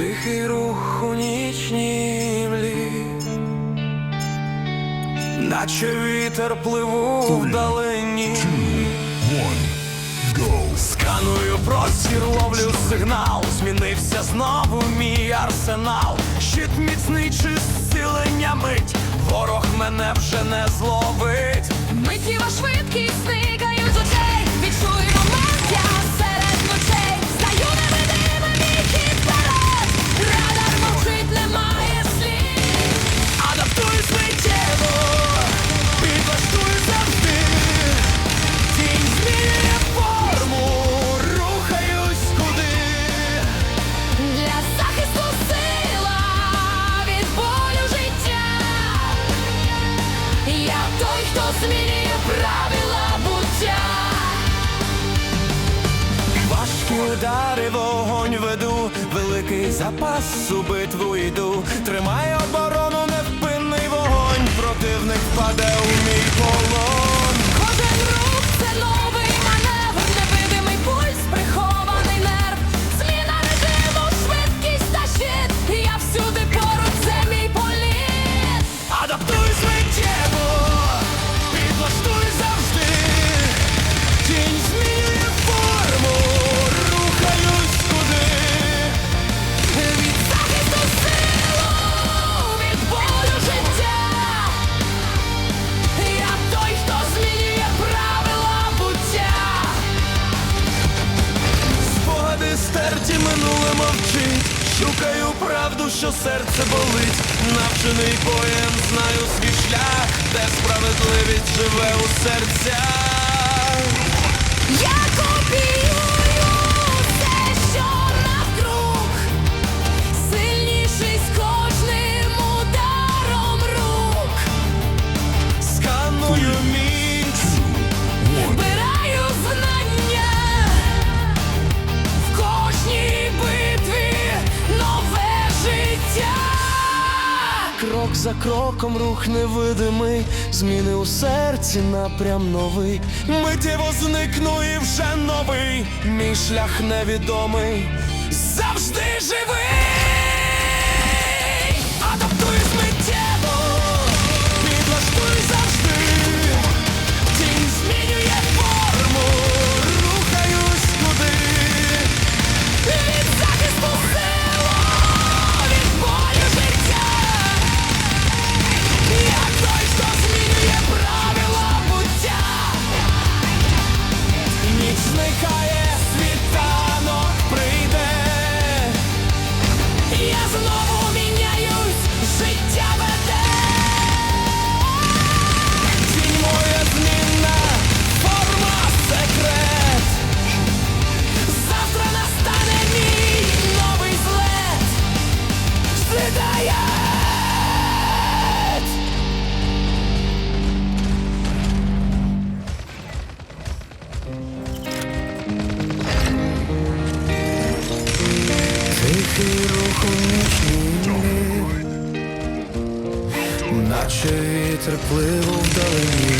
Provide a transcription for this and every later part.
Тихий рух у нічній млі, наче вітер пливу вдалині. Сканую простір, ловлю сигнал, змінився знову мій арсенал. Щит міцний чи зцілення мить, ворог мене вже не зловить. Удари, вогонь веду, великий запас у битву йду. Тримай оборону, невпинний вогонь, противник впаде у мій полон. Що серце болить. Навчений поєм, знаю свій шлях, де справедливість живе у серцях. Я копіюю крок за кроком, рух невидимий, зміни у серці, напрям новий. Миттєво зникну і вже новий. Мій шлях невідомий, завжди живий. Наче вітер пливу вдалині.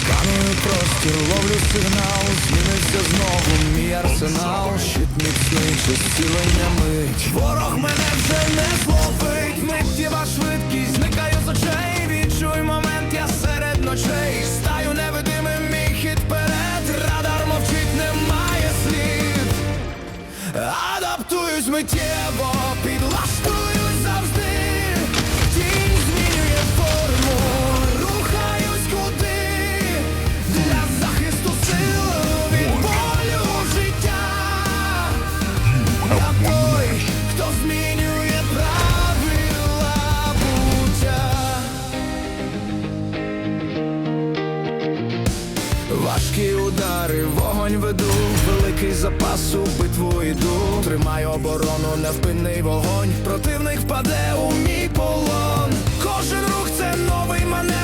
Сканую простір, ловлю сигнал, змінився знову мій арсенал. Щит міцний, зцілення мить. Ворог мене вже не зловить. Миттєва швидкість, зникаю з очей. Відчуй момент, я серед ночей. Стаю невидимим, мій хід вперед. Радар мовчить, немає слід. Адаптуюсь миттєво, підлаштуюсь Важкі удари, вогонь веду, великий запас у битву йду. Тримай оборону, невпинний вогонь. Противник впаде у мій полон. Кожен рух це новий маневр,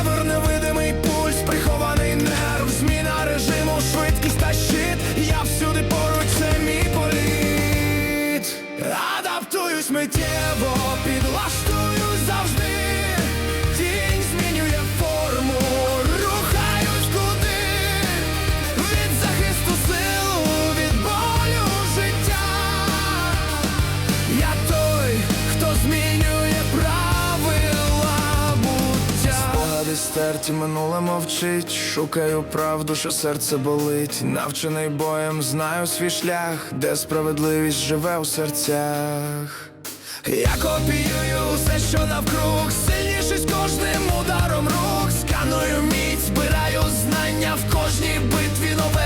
смерті минуле мовчить. Шукаю правду, що серце болить. Навчений боєм, знаю свій шлях, де справедливість живе у серцях. Я копіюю все, що навкруг, сильніший з кожним ударом рук. Сканую міць, збираю знання в кожній битві нове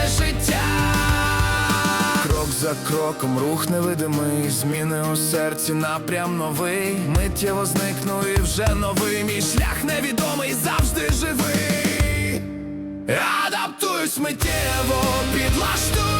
за кроком, рух невидимий, зміни у серці, напрям новий. Миттєво зникну і вже новий. Мій шлях невідомий, завжди живий. Адаптуюсь миттєво, підлаштуюсь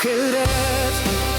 could it?